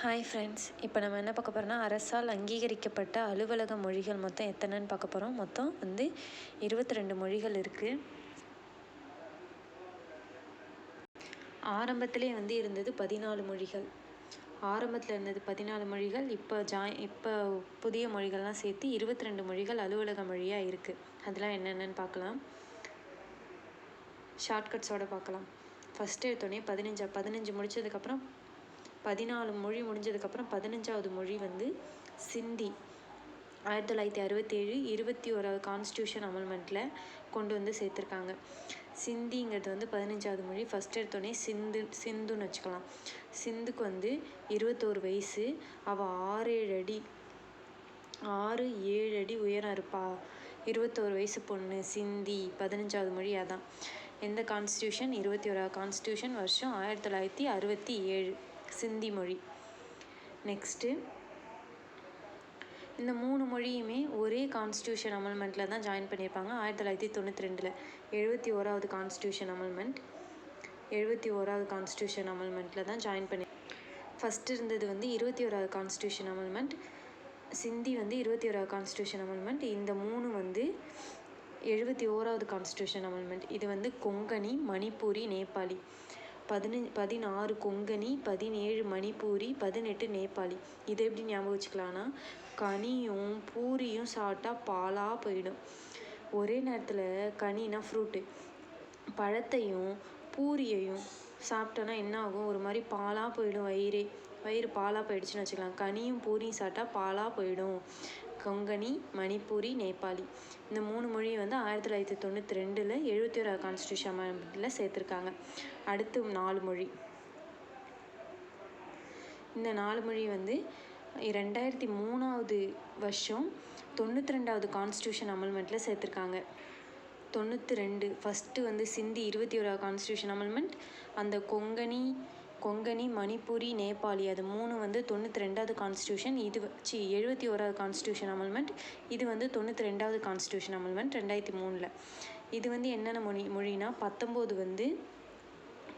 Hi friends இப்போ நம்ம என்ன பார்க்க போகிறோம்னா அரசால் அங்கீகரிக்கப்பட்ட அலுவலக மொழிகள் மொத்தம் எத்தனைன்னு பார்க்க போகிறோம் மொத்தம் வந்து இருபத்தி ரெண்டு மொழிகள் இருக்குது ஆரம்பத்திலே வந்து இருந்தது பதினாலு மொழிகள். ஆரம்பத்தில் இருந்தது பதினாலு மொழிகள். இப்போ ஜாய் இப்போ புதிய மொழிகள்லாம் சேர்த்து இருபத்தி ரெண்டு மொழிகள் அலுவலக மொழியாக இருக்குது அதெல்லாம் என்னென்னு பார்க்கலாம். ஷார்ட்கட்ஸோட பார்க்கலாம். ஃபஸ்ட்டு எடுத்தோடனே பதினஞ்சா பதினஞ்சு முடிச்சதுக்கப்புறம் பதினாலு மொழி முடிஞ்சதுக்கப்புறம் பதினஞ்சாவது மொழி வந்து சிந்தி. ஆயிரத்தி தொள்ளாயிரத்தி அறுபத்தேழு இருபத்தி ஓராவது கான்ஸ்டியூஷன் அமெண்ட்மெண்ட்டில் கொண்டு வந்து சேர்த்துருக்காங்க. சிந்திங்கிறது வந்து பதினஞ்சாவது மொழி. ஃபஸ்ட் எடுத்தோடனே சிந்து சிந்துன்னு வச்சுக்கலாம். சிந்துக்கு வந்து இருபத்தோரு வயசு. அவள் ஆறு ஏழு அடி. ஆறு ஏழு அடி உயரம் இருப்பா. இருபத்தோரு வயசு பொண்ணு சிந்தி. பதினஞ்சாவது மொழி அதான். எந்த கான்ஸ்டியூஷன் இருபத்தி ஓராவது கான்ஸ்டியூஷன் வருஷம் ஆயிரத்தி தொள்ளாயிரத்தி அறுபத்தி ஏழு சிந்தி மொழி. நெக்ஸ்ட்டு இந்த மூணு மொழியுமே ஒரே கான்ஸ்டியூஷன் அமெண்ட்மெண்ட்டில் தான் ஜாயின் பண்ணியிருப்பாங்க. ஆயிரத்தி தொள்ளாயிரத்தி தொண்ணூற்றி ரெண்டில் எழுபத்தி ஓராவது கான்ஸ்டியூஷன் அமெண்ட்மெண்ட் எழுபத்தி ஓராவது கான்ஸ்டியூஷன் அமெண்ட்மெண்ட்டில் தான் ஜாயின் பண்ணி ஃபஸ்ட்டு இருந்தது வந்து இருபத்தி ஓராவது கான்ஸ்டியூஷன் அமெண்ட்மெண்ட் சிந்தி வந்து இருபத்தி ஓராவது கான்ஸ்டியூஷன் அமெண்ட்மெண்ட் இந்த மூணு வந்து எழுபத்தி ஓராவது கான்ஸ்டியூஷன் அமெண்ட்மெண்ட் இது வந்து கொங்கணி மணிப்பூரி நேபாளி. பதினஞ்சு பதினாறு கொங்கணி பதினேழு மணிப்பூரி பதினெட்டு நேபாளி. இதை எப்படி ஞாபகம் வச்சுக்கலான்னா கனியும் பூரியும் சாப்பிட்டா பாலாக போயிடும். ஒரே நேரத்தில் கனினா ஃப்ரூட்டு பழத்தையும் பூரியையும் சாப்பிட்டோன்னா என்ன ஆகும்? ஒரு மாதிரி பாலாக போயிடும் வயிறே. வயிறு பாலாக போயிடுச்சுன்னு வச்சுக்கலாம். கனியும் பூரியும் சாப்பிட்டா பாலாக போயிடும். கொங்கணி மணிப்பூரி நேபாளி. இந்த மூணு மொழியை வந்து ஆயிரத்தி தொள்ளாயிரத்தி தொண்ணூற்றி ரெண்டில் எழுபத்தி ஒரு கான்ஸ்டியூஷன் அமெண்ட்மெண்ட்டில் சேர்த்துருக்காங்க. அடுத்து நாலு மொழி. இந்த நாலு மொழி வந்து ரெண்டாயிரத்தி மூணாவது வருஷம் தொண்ணூற்றி ரெண்டாவது கான்ஸ்டியூஷன் அமெண்ட்மெண்ட்டில் சேர்த்துருக்காங்க. தொண்ணூற்றி ரெண்டு ஃபஸ்ட்டு வந்து சிந்தி இருபத்தி ஓராவது கான்ஸ்டியூஷன் அமெண்ட்மெண்ட் அந்த கொங்கணி கொங்கணி மணிப்பூரி நேபாளி அது மூணு வந்து தொண்ணூற்றி ரெண்டாவது கான்ஸ்டியூஷன் இது சி எழுபத்தி ஓராவது கான்ஸ்டியூஷன் அமெண்ட்மெண்ட் இது வந்து தொண்ணூற்றி ரெண்டாவது கான்ஸ்டியூஷன் அமெண்ட்மெண்ட் ரெண்டாயிரத்தி மூணில். இது வந்து என்னென்ன மொழி மொழினா பத்தொம்போது வந்து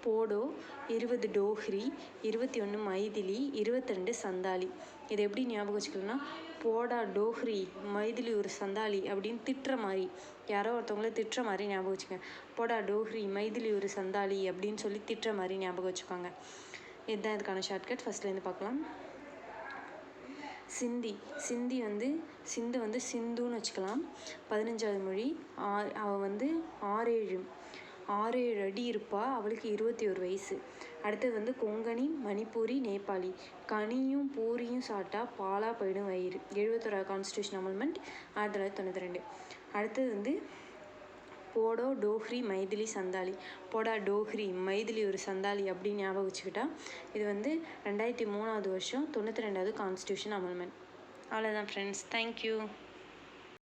போடோ இருபது டோஹ்ரி இருபத்தி ஒன்று மைதிலி இருபத்திரெண்டு சந்தாலி இதை எப்படி ஞாபகம் வச்சுக்கலாம்னா போடா டோஹ்ரி மைதிலி ஒரு சந்தாலி அப்படின்னு திட்டுற மாதிரி. யாரோ ஒருத்தவங்கள திட்டுற மாதிரி ஞாபகம் வச்சுக்கோங்க போடா டோஹ்ரி மைதிலி ஒரு சந்தாலி அப்படின்னு சொல்லி திட்டுற மாதிரி ஞாபகம் வச்சுக்கோங்க. இதுதான் இதுக்கான ஷார்ட்கட் ஃபஸ்ட்லேருந்து பார்க்கலாம். சிந்தி. சிந்தி வந்து சிந்து வந்து சிந்துன்னு வச்சுக்கலாம். பதினஞ்சாவது மொழி. ஆ அவள் வந்து ஆறேழு. ஆறு ஏழு அடி இருப்பா. அவளுக்கு இருபத்தி ஒரு வயசு. அடுத்தது வந்து கொங்கணி மணிப்பூரி நேபாளி. கனியும் பூரியும் சாப்பிட்டா பாலாக போயிடும் வயிறு. எழுபத்தோராவது கான்ஸ்டியூஷன் அமெண்ட்மெண்ட் ஆயிரத்தி தொள்ளாயிரத்தி தொண்ணூற்றி ரெண்டு. அடுத்தது வந்து போடோ டோஹ்ரி மைதிலி சந்தாலி போடா டோஹ்ரி மைதிலி ஒரு சந்தாலி அப்படின்னு ஞாபகம் வச்சுக்கிட்டா இது வந்து ரெண்டாயிரத்தி மூணாவது வருஷம் தொண்ணூற்றி ரெண்டாவது கான்ஸ்டியூஷன் அமெண்ட்மெண்ட் அவ்வளோதான் ஃப்ரெண்ட்ஸ் தேங்க்யூ